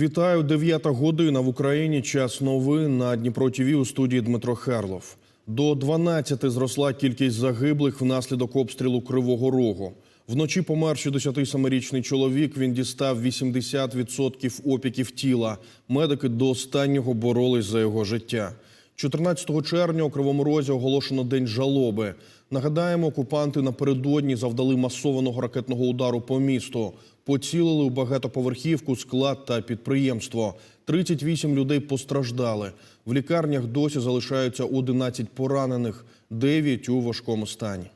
Вітаю, 9 година в Україні. Час новин на Дніпро ТВ у студії Дмитро Херлов. До 12 зросла кількість загиблих внаслідок обстрілу Кривого Рогу. Вночі помер 67-річний чоловік. Він дістав 80% опіків тіла. Медики до останнього боролись за його життя. 14 червня у Кривому Розі оголошено день жалоби. Нагадаємо, окупанти напередодні завдали масованого ракетного удару по місту. Поцілили у багатоповерхівку, склад та підприємство. 38 людей постраждали. В лікарнях досі залишаються 11 поранених, 9 у важкому стані.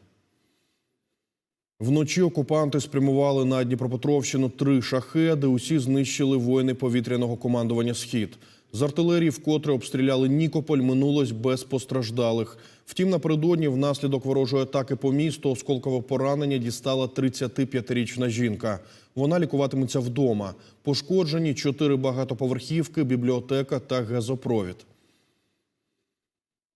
Вночі окупанти спрямували на Дніпропетровщину три шахеди. Усі знищили воїни повітряного командування Схід. З артилерії вкотре обстріляли Нікополь, минулось без постраждалих. Втім, напередодні внаслідок ворожої атаки по місту осколкове поранення дістала 35-річна жінка. Вона лікуватиметься вдома. Пошкоджені чотири багатоповерхівки, бібліотека та газопровід.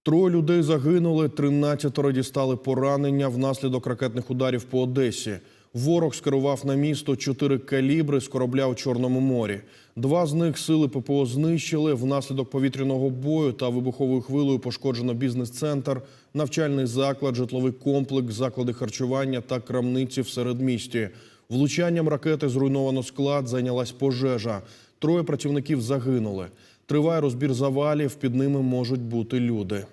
Троє людей загинули, 13 дістали поранення внаслідок ракетних ударів по Одесі. Ворог скерував на місто чотири калібри з корабля у Чорному морі. Два з них сили ППО знищили. Внаслідок повітряного бою та вибуховою хвилею пошкоджено бізнес-центр, навчальний заклад, житловий комплекс, заклади харчування та крамниці в середмісті. Влучанням ракети зруйновано склад, зайнялась пожежа. Троє працівників загинули. Триває розбір завалів, під ними можуть бути люди.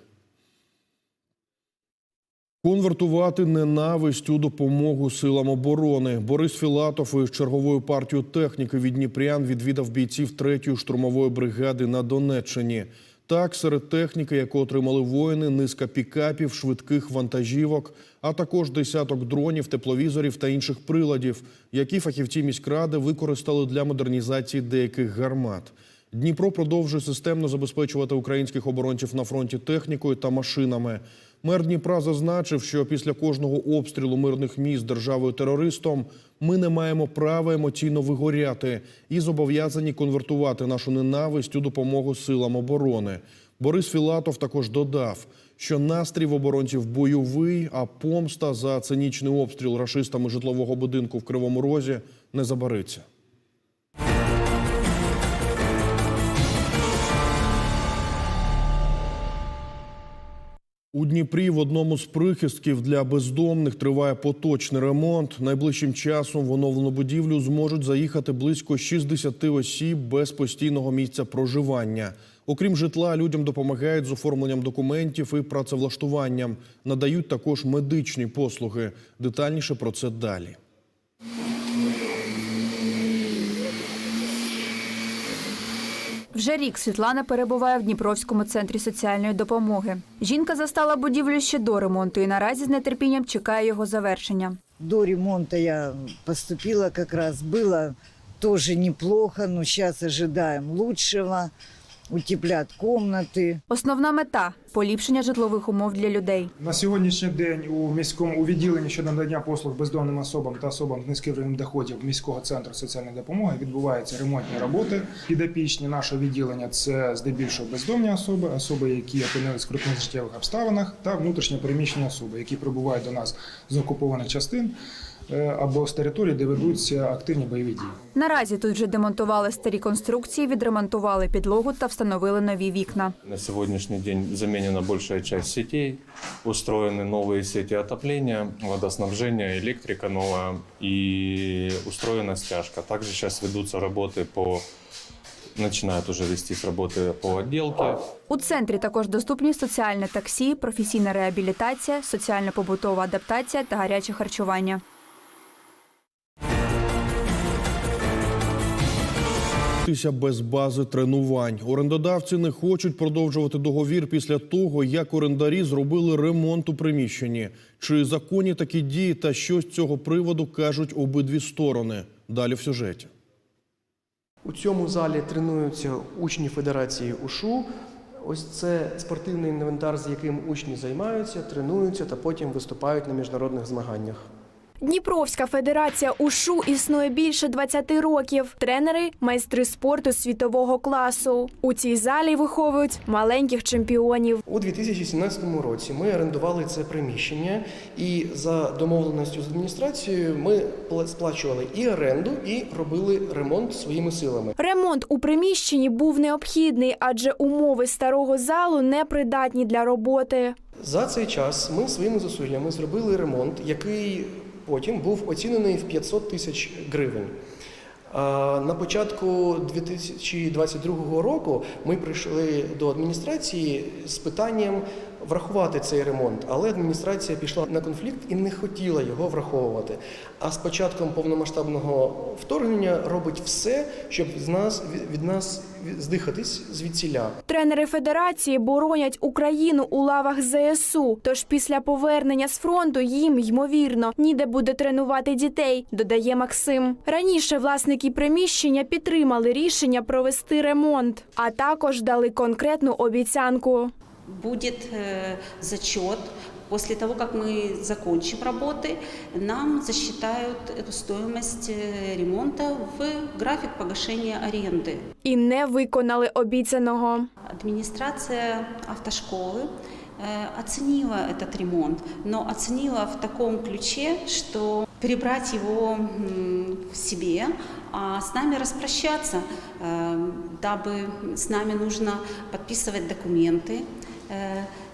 Конвертувати ненависть у допомогу силам оборони. Борис Філатов із черговою партією техніки від Дніпрян відвідав бійців 3-ї штурмової бригади на Донеччині. Так, серед техніки, яку отримали воїни, низка пікапів, швидких вантажівок, а також десяток дронів, тепловізорів та інших приладів, які фахівці міськради використали для модернізації деяких гармат. Дніпро продовжує системно забезпечувати українських оборонців на фронті технікою та машинами. Мер Дніпра зазначив, що після кожного обстрілу мирних міст державою терористом ми не маємо права емоційно вигоряти і зобов'язані конвертувати нашу ненависть у допомогу силам оборони. Борис Філатов також додав, що настрій в оборонців бойовий, а помста за цинічний обстріл рашистами житлового будинку в Кривому Розі не забариться. У Дніпрі в одному з прихистків для бездомних триває поточний ремонт. Найближчим часом в оновлену будівлю зможуть заїхати близько 60 осіб без постійного місця проживання. Окрім житла, людям допомагають з оформленням документів і працевлаштуванням. Надають також медичні послуги. Детальніше про це далі. Вже рік Світлана перебуває в Дніпровському центрі соціальної допомоги. Жінка застала будівлю ще до ремонту і наразі з нетерпінням чекає його завершення. До ремонту я поступила якраз, було теж неплохо, але зараз чекаємо лучшего. Утеплят комнаты. Основна мета поліпшення житлових умов для людей. На сьогоднішній день у міському у відділенні щодо надання послуг бездомним особам та особам з низьким рівнем доходів міського центру соціальної допомоги відбуваються ремонтні роботи. Підопічні нашого відділення це здебільшого бездомні особи, особи, які опинились в скрутних життєвих обставинах, та внутрішньо переміщені особи, які прибувають до нас з окупованих частин або з територій, де ведуться активні бойові дії. Наразі тут вже демонтували старі конструкції, відремонтували підлогу та встановили нові вікна. На сегодняшний день заменена большая часть сетей, устроены новые сети отопления, водоснабжения, электрика новая и устроена стяжка. Также сейчас ведутся работы по начинают уже вестись работы по отделке. У центрі також доступні соціальне таксі, професійна реабілітація, соціально-побутова адаптація та гаряче харчування. Тися без бази тренувань. Орендодавці не хочуть продовжувати договір після того, як орендарі зробили ремонт у приміщенні. Чи законні такі дії та що з цього приводу кажуть обидві сторони? Далі в сюжеті. У цьому залі тренуються учні Федерації УШУ. Ось це спортивний інвентар, з яким учні займаються, тренуються та потім виступають на міжнародних змаганнях. Дніпровська федерація УШУ існує більше 20 років. Тренери майстри спорту світового класу. У цій залі виховують маленьких чемпіонів. У 2017 році ми орендували це приміщення, і за домовленістю з адміністрацією ми пла- сплачували і оренду, і робили ремонт своїми силами. Ремонт у приміщенні був необхідний, адже умови старого залу непридатні для роботи. За цей час ми своїми зусиллями зробили ремонт, який потім був оцінений в 500 тисяч гривень. На початку 2022 року ми прийшли до адміністрації з питанням врахувати цей ремонт, але адміністрація пішла на конфлікт і не хотіла його враховувати. А з початком повномасштабного вторгнення робить все, щоб з нас від нас здихатись звідсіля. Тренери федерації боронять Україну у лавах ЗСУ. Тож після повернення з фронту їм ймовірно ніде буде тренувати дітей, додає Максим. Раніше власники приміщення підтримали рішення провести ремонт, а також дали конкретну обіцянку будет э, зачет. После того, как мы закончим работы, нам засчитают эту стоимость э, ремонта в график погашения аренды. І не виконали обіцяного. Администрация автошколы э, оценила этот ремонт, но оценила в таком ключе, что перебрать его м, в себе, а с нами распрощаться, э, дабы с нами нужно подписывать документы, э,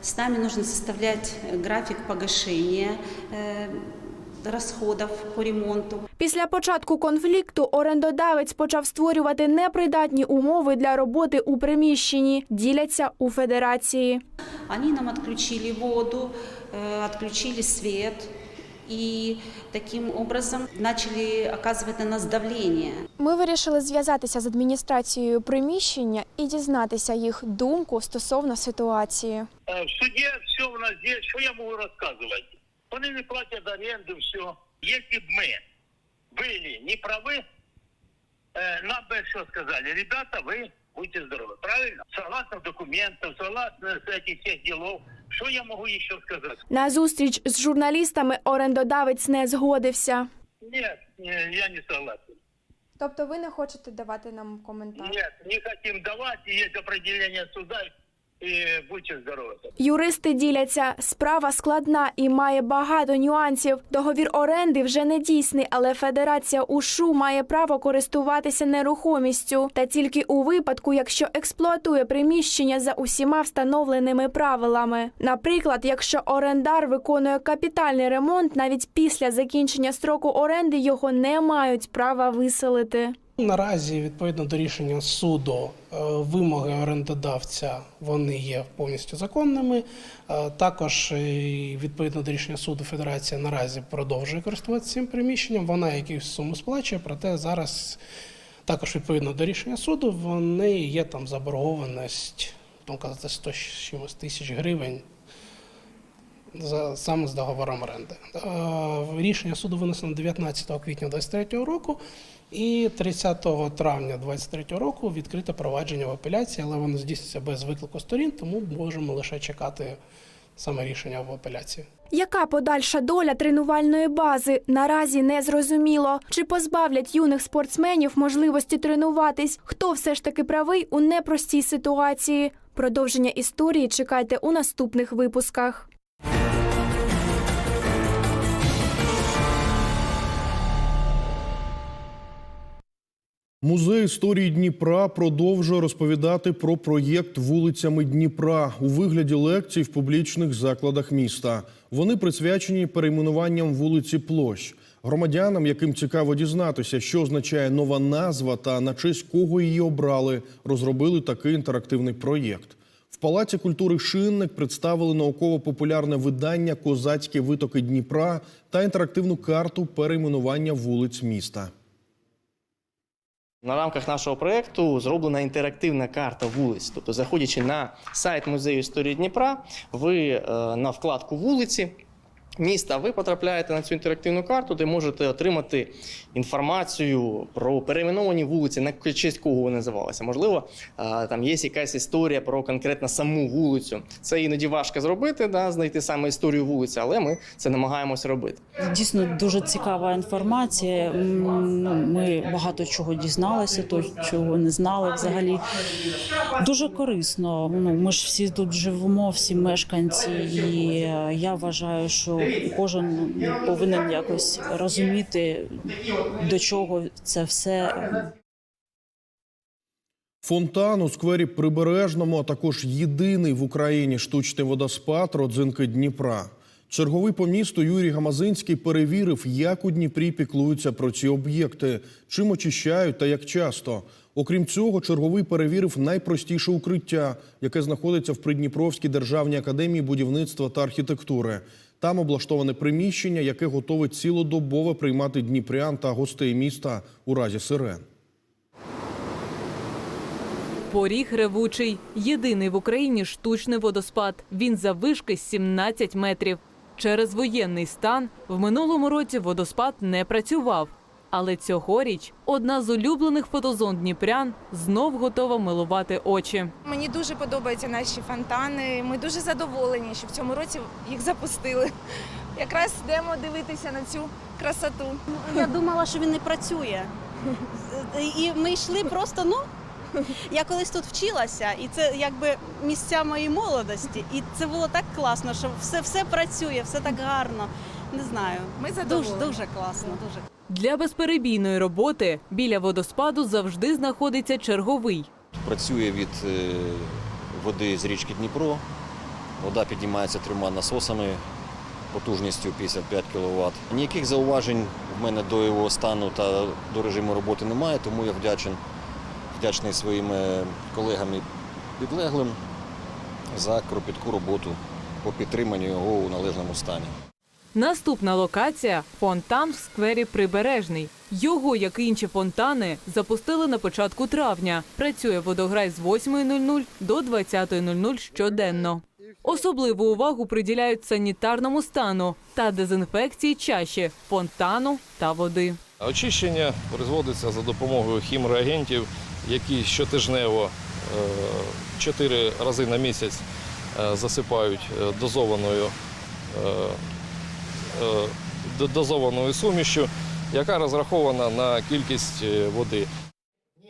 с нами нужно составлять график погашения э, расходов по ремонту. Після початку конфлікту орендодавець почав створювати непридатні умови для роботи у приміщенні. Діляться у федерації. Вони нам відключили воду, відключили отключили свет и таким образом начали оказывать на нас давление. Ми вирішили зв'язатися з адміністрацією приміщення і дізнатися їх думку стосовно ситуації. Е, В суді все у нас є, що я можу розказувати? Вони не платять оренду, все. Якщо б ми були не праві, е, нам би що сказали, ребята, ви будьте здорові, правильно? Согласно документам, согласно всіх ділов, що я можу ще сказати? На зустріч з журналістами орендодавець не згодився. Ні, ні, я не согласен. Тобто ви не хочете давати нам коментар? Ні, не хочемо давати, є определення суда, и будьте здоровы. Юристи діляться. Справа складна і має багато нюансів. Договір оренди вже не дійсний, але Федерація УШУ має право користуватися нерухомістю. Та тільки у випадку, якщо експлуатує приміщення за усіма встановленими правилами. Наприклад, якщо орендар виконує капітальний ремонт, навіть після закінчення строку оренди його не мають права виселити. Наразі, відповідно до рішення суду, е, вимоги орендодавця вони є повністю законними. Е, Також, е, відповідно до рішення суду, Федерація наразі продовжує користуватися цим приміщенням. Вона якусь суму сплачує, проте зараз, також відповідно до рішення суду, вони є там заборгованість, там казати 100 чимось тисяч гривень за саме з договором оренди. Рішення суду винесено 19 квітня 2023 року, і 30 травня 2023 року відкрите провадження в апеляції, але воно здійснюється без виклику сторін, тому можемо лише чекати саме рішення в апеляції. Яка подальша доля тренувальної бази наразі не зрозуміло. Чи позбавлять юних спортсменів можливості тренуватись? Хто все ж таки правий у непростій ситуації? Продовження історії чекайте у наступних випусках. Музей історії Дніпра продовжує розповідати про проєкт вулицями Дніпра у вигляді лекцій в публічних закладах міста. Вони присвячені перейменуванням вулиці Площ. Громадянам, яким цікаво дізнатися, що означає нова назва та на честь кого її обрали, розробили такий інтерактивний проєкт. В Палаці культури Шинник представили науково-популярне видання Козацькі витоки Дніпра та інтерактивну карту перейменування вулиць міста. На рамках нашого проєкту зроблена інтерактивна карта вулиць. Тобто, заходячи на сайт музею історії Дніпра, ви е, на вкладку вулиці міста, ви потрапляєте на цю інтерактивну карту, де можете отримати інформацію про перейменовані вулиці, на честь кого вони називалися. Можливо, там є якась історія про конкретно саму вулицю. Це іноді важко зробити, да, знайти саме історію вулиці, але ми це намагаємося робити. Дійсно дуже цікава інформація. Ну, ми багато чого дізналися, то чого не знали взагалі. Дуже корисно. Ну ми ж всі тут живемо, всі мешканці, і я вважаю, що кожен повинен якось розуміти, до чого це все Фонтан у сквері Прибережному, а також єдиний в Україні штучний водоспад родзинки Дніпра. Черговий по місту Юрій Гамазинський перевірив, як у Дніпрі піклуються про ці об'єкти, чим очищають та як часто. Окрім цього, черговий перевірив найпростіше укриття, яке знаходиться в Придніпровській державній академії будівництва та архітектури. Там облаштоване приміщення, яке готове цілодобово приймати дніпрян та гостей міста у разі сирен. Поріг ревучий. Єдиний в Україні штучний водоспад. Він заввишки 17 метрів. Через воєнний стан в минулому році водоспад не працював. Але цьогоріч одна з улюблених фотозон Дніпрян знов готова милувати очі. Мені дуже подобаються наші фонтани. Ми дуже задоволені, що в цьому році їх запустили. Якраз йдемо дивитися на цю красоту. Я думала, що він не працює. І ми йшли просто, ну. Я колись тут вчилася, і це якби місця моєї молодості. І це було так класно, що все, все працює, все так гарно. Не знаю. Ми Дуже, задоволені. дуже класно. Дуже. Для безперебійної роботи біля водоспаду завжди знаходиться черговий. Працює від е, води з річки Дніпро. Вода піднімається трьома насосами потужністю 55 кВт. Ніяких зауважень в мене до його стану та до режиму роботи немає, тому я вдячен, вдячний своїм е, колегам і підлеглим за кропітку роботу по підтриманню його у належному стані. Наступна локація фонтан в сквері Прибережний. Його, як і інші фонтани, запустили на початку травня. Працює водограй з 8.00 до 20.00 щоденно. Особливу увагу приділяють санітарному стану та дезінфекції чаші, фонтану та води. Очищення производиться за допомогою хімреагентів, які щотижнево е, чотири рази на місяць е, засипають е, дозованою, е, е, дозованою сумішю, яка розрахована на кількість е, води.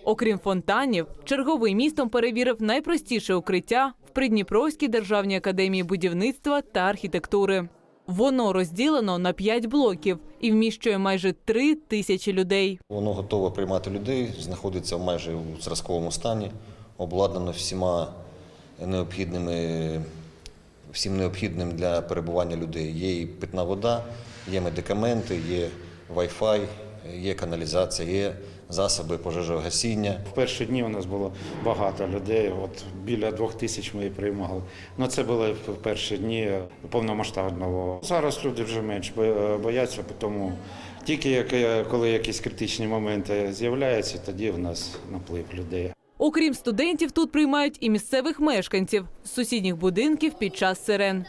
Окрім фонтанів, черговий містом перевірив найпростіше укриття в Придніпровській державній академії будівництва та архітектури. Воно розділено на п'ять блоків і вміщує майже три тисячі людей. Воно готове приймати людей, знаходиться майже у зразковому стані, обладнано всіма необхідними, всім необхідним для перебування людей. Є і питна вода, є медикаменти, є Wi-Fi, є каналізація, є засоби пожежогасіння. В перші дні у нас було багато людей. От біля двох тисяч ми приймали. Ну це були в перші дні повномасштабного. Зараз люди вже менш бояться, тому тільки коли якісь критичні моменти з'являються, тоді в нас наплив людей. Окрім студентів, тут приймають і місцевих мешканців з сусідніх будинків під час сирен.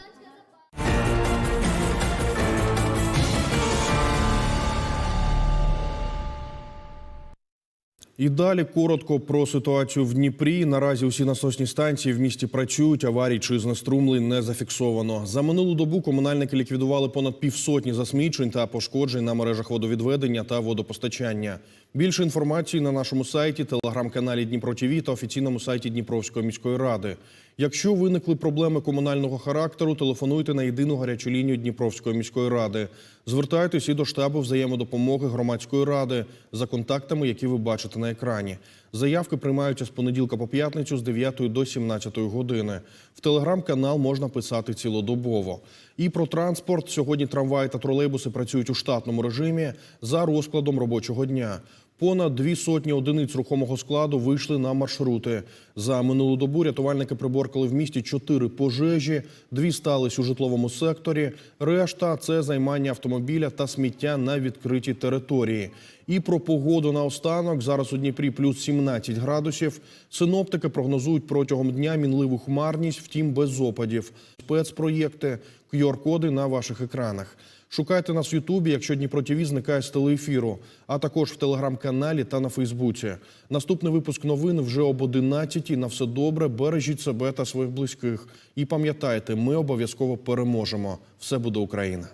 І далі коротко про ситуацію в Дніпрі. Наразі усі насосні станції в місті працюють. Аварій чи знеструмлень не зафіксовано. За минулу добу комунальники ліквідували понад півсотні засмічень та пошкоджень на мережах водовідведення та водопостачання. Більше інформації на нашому сайті, телеграм-каналі Дніпро ТІВІ та офіційному сайті Дніпровської міської ради. Якщо виникли проблеми комунального характеру, телефонуйте на єдину гарячу лінію Дніпровської міської ради. Звертайтесь і до штабу взаємодопомоги громадської ради за контактами, які ви бачите на екрані. Заявки приймаються з понеділка по п'ятницю з 9 до 17 години. В телеграм-канал можна писати цілодобово. І про транспорт сьогодні трамваї та тролейбуси працюють у штатному режимі за розкладом робочого дня. Понад дві сотні одиниць рухомого складу вийшли на маршрути. За минулу добу рятувальники приборкали в місті чотири пожежі, дві стались у житловому секторі. Решта це займання автомобіля та сміття на відкритій території. І про погоду наостанок. Зараз у Дніпрі плюс 17 градусів. Синоптики прогнозують протягом дня мінливу хмарність, втім без опадів. Спецпроєкти, QR-коди на ваших екранах. Шукайте нас в Ютубі, якщо Дніпро ТВ зникає з телеефіру, а також в телеграм-каналі та на Фейсбуці. Наступний випуск новин вже об 11 На все добре, бережіть себе та своїх близьких. І пам'ятайте, ми обов'язково переможемо. Все буде Україна.